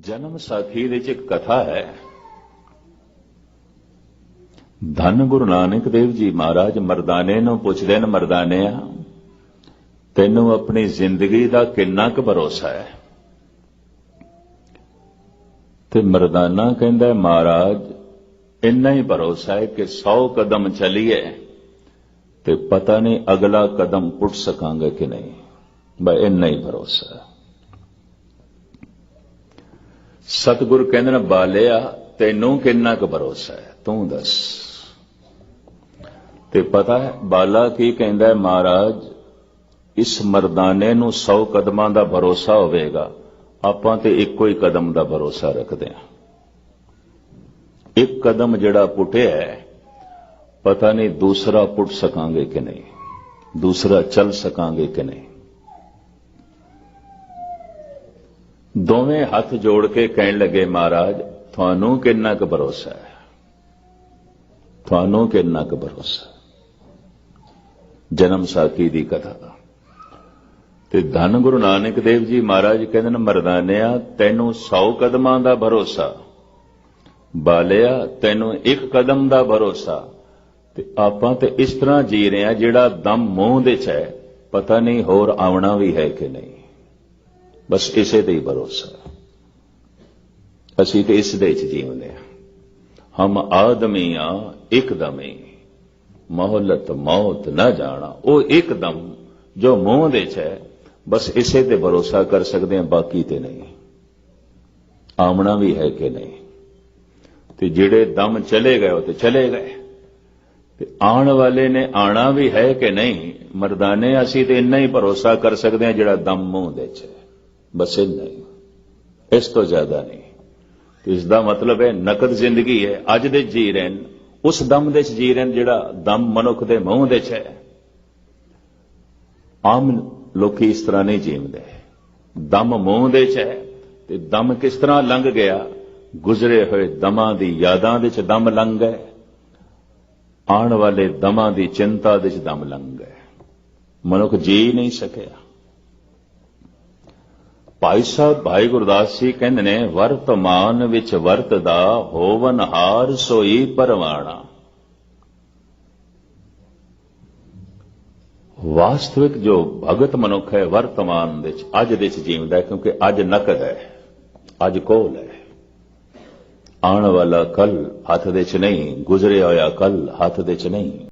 ਜਨਮ ਸਾਖੀ ਦੇ ਚ ਇੱਕ ਕਥਾ ਹੈ। ਧੰਨ ਗੁਰੂ ਨਾਨਕ ਦੇਵ ਜੀ ਮਹਾਰਾਜ, ਮਰਦਾਨੇ ਨੂੰ ਪੁੱਛਦੇ ਨੇ, ਮਰਦਾਨੇ ਆ, ਤੈਨੂੰ ਆਪਣੀ ਜ਼ਿੰਦਗੀ ਦਾ ਕਿੰਨਾ ਕੁ ਭਰੋਸਾ ਹੈ? ਤੇ ਮਰਦਾਨਾ ਕਹਿੰਦਾ, ਮਹਾਰਾਜ, ਇੰਨਾ ਹੀ ਭਰੋਸਾ ਹੈ ਕਿ 100 ਕਦਮ ਚੱਲੀਏ ਤੇ ਪਤਾ ਨਹੀਂ ਅਗਲਾ ਕਦਮ ਪੁੱਟ ਸਕਾਂਗੇ ਕਿ ਨਹੀਂ। ਬਈ ਇੰਨਾ ਹੀ ਭਰੋਸਾ ਹੈ। ਸਤਿਗੁਰ ਕਹਿੰਦੇ ਨੇ, ਬਾਲਿਆ, ਤੈਨੂੰ ਕਿੰਨਾ ਕੁ ਭਰੋਸਾ ਹੈ? ਤੂੰ ਦੱਸ। ਤੇ ਪਤਾ ਹੈ, ਬਾਲਾ ਕੀ ਕਹਿੰਦਾ ਹੈ, ਮਹਾਰਾਜ, ਇਸ ਮਰਦਾਨੇ ਨੂੰ 100 ਕਦਮਾਂ ਦਾ ਭਰੋਸਾ ਹੋਵੇਗਾ, ਆਪਾਂ ਤੇ ਇੱਕੋ ਹੀ ਕਦਮ ਦਾ ਭਰੋਸਾ ਰੱਖਦੇ ਹਾਂ। ਇੱਕ ਕਦਮ ਜਿਹੜਾ ਪੁੱਟਿਆ ਹੈ, ਪਤਾ ਨਹੀਂ ਦੂਸਰਾ ਪੁੱਟ ਸਕਾਂਗੇ ਕਿ ਨਹੀਂ, ਦੂਸਰਾ ਚੱਲ ਸਕਾਂਗੇ ਕਿ ਨਹੀਂ। ਦੋਵੇਂ ਹੱਥ ਜੋੜ ਕੇ ਕਹਿਣ ਲੱਗੇ, ਮਹਾਰਾਜ, ਤੁਹਾਨੂੰ ਕਿੰਨਾ ਕੁ ਭਰੋਸਾ ਹੈ? ਤੁਹਾਨੂੰ ਕਿੰਨਾ ਕੁ ਭਰੋਸਾ ਜਨਮ ਸਾਖੀ ਦੀ ਕਥਾ। ਤੇ ਧੰਨ ਗੁਰੂ ਨਾਨਕ ਦੇਵ ਜੀ ਮਹਾਰਾਜ ਕਹਿੰਦੇ ਨੇ, ਮਰਦਾਨਿਆ, ਤੈਨੂੰ 100 ਕਦਮਾਂ ਦਾ ਭਰੋਸਾ, ਬਾਲਿਆ, ਤੈਨੂੰ ਇੱਕ ਕਦਮ ਦਾ ਭਰੋਸਾ, ਤੇ ਆਪਾਂ ਤੇ ਇਸ ਤਰ੍ਹਾਂ ਜੀ ਰਹੇ ਆ ਜਿਹੜਾ ਦਮ ਮੂੰਹ ਦੇ ਚ ਹੈ। ਪਤਾ ਨਹੀਂ ਹੋਰ ਆਉਣਾ ਵੀ ਹੈ ਕਿ ਨਹੀਂ। ਬਸ ਇਸੇ ਤੇ ਹੀ ਭਰੋਸਾ ਅਸੀਂ ਤੇ ਇਸ ਦੇ ਚ ਜੀਵਦੇ ਹਾਂ। ਹਮ ਆਦਮੀ ਆ ਆਦਮੀਆਂ ਹੀ। ਮਹਲਤ ਮੌਤ ਨਾ ਜਾਣਾ, ਉਹ ਇੱਕਦਮ ਜੋ ਮੂੰਹ ਦੇ ਚ ਹੈ, ਬਸ ਇਸੇ ਤੇ ਭਰੋਸਾ ਕਰ ਸਕਦੇ ਹਾਂ, ਬਾਕੀ ਤੇ ਨਹੀਂ। ਆਮਣਾ ਵੀ ਹੈ ਕਿ ਨਹੀਂ। ਤੇ ਜਿਹੜੇ ਦਮ ਚਲੇ ਗਏ, ਉਹ ਤੇ ਚਲੇ ਗਏ। ਤੇ ਆਉਣ ਵਾਲੇ ਨੇ ਆਣਾ ਵੀ ਹੈ ਕਿ ਨਹੀਂ? ਮਰਦਾਨੇ, ਅਸੀਂ ਤੇ ਇੰਨਾ ਹੀ ਭਰੋਸਾ ਕਰ ਸਕਦੇ ਹਾਂ, ਜਿਹੜਾ ਦਮ ਮੂੰਹ ਦੇ ਚ ਹੈ। ਬਸ ਇੰਨਾ ਹੀ। ਇਸ ਤੋਂ ਜ਼ਿਆਦਾ ਨਹੀਂ। ਤੇ ਇਸ ਦਾ ਮਤਲਬ ਹੈ ਨਕਦ ਜ਼ਿੰਦਗੀ ਹੈ, ਅੱਜ ਦੇ ਜੀ ਰਹੇ ਨੇ ਉਸ ਦਮ ਦੇ ਚ ਜੀ ਰਹੇ ਜਿਹੜਾ ਦਮ ਮਨੁੱਖ ਦੇ ਮੂੰਹ ਦੇ ਚ ਹੈ। ਆਮ ਲੋਕੀ ਇਸ ਤਰ੍ਹਾਂ ਨਹੀਂ ਜੀਵਦੇ। ਦਮ ਮੂੰਹ ਦੇ ਚ ਹੈ ਤੇ ਦਮ ਕਿਸ ਤਰ੍ਹਾਂ ਲੰਘ ਗਿਆ? ਗੁਜ਼ਰੇ ਹੋਏ ਦਮਾਂ ਦੀ ਯਾਦਾਂ ਦੇ ਚ ਦਮ ਲੰਘ ਗਏ। ਆਉਣ ਵਾਲੇ ਦਮਾਂ ਦੀ ਚਿੰਤਾ ਦੇ ਚ ਦਮ ਲੰਘ ਗਏ। ਮਨੁੱਖ ਜੀ ਨਹੀਂ ਸਕਿਆ। ਭਾਈ ਸਾਹਿਬ, ਭਾਈ ਗੁਰਦਾਸ ਜੀ ਕਹਿੰਦੇ ਨੇ, ਵਰਤਮਾਨ ਵਿੱਚ ਵਰਤਦਾ ਹੋਵਨ ਹਾਰ ਸੋਈ ਪਰਵਾਣਾ। ਵਾਸਤਵਿਕ ਜੋ ਭਗਤ ਮਨੁੱਖ ਹੈ, ਵਰਤਮਾਨ ਵਿੱਚ, ਅੱਜ ਦੇ ਵਿੱਚ ਜੀਵਦਾ ਕਿਉਂਕਿ ਅੱਜ ਨਕਦ ਹੈ, ਅੱਜ ਕੋਲ ਹੈ। ਆਉਣ ਵਾਲਾ ਕੱਲ ਹੱਥ ਦੇ ਚ ਨਹੀਂ, ਗੁਜ਼ਰਿਆ ਹੋਇਆ ਕੱਲ ਹੱਥ ਦੇ ਚ ਨਹੀਂ।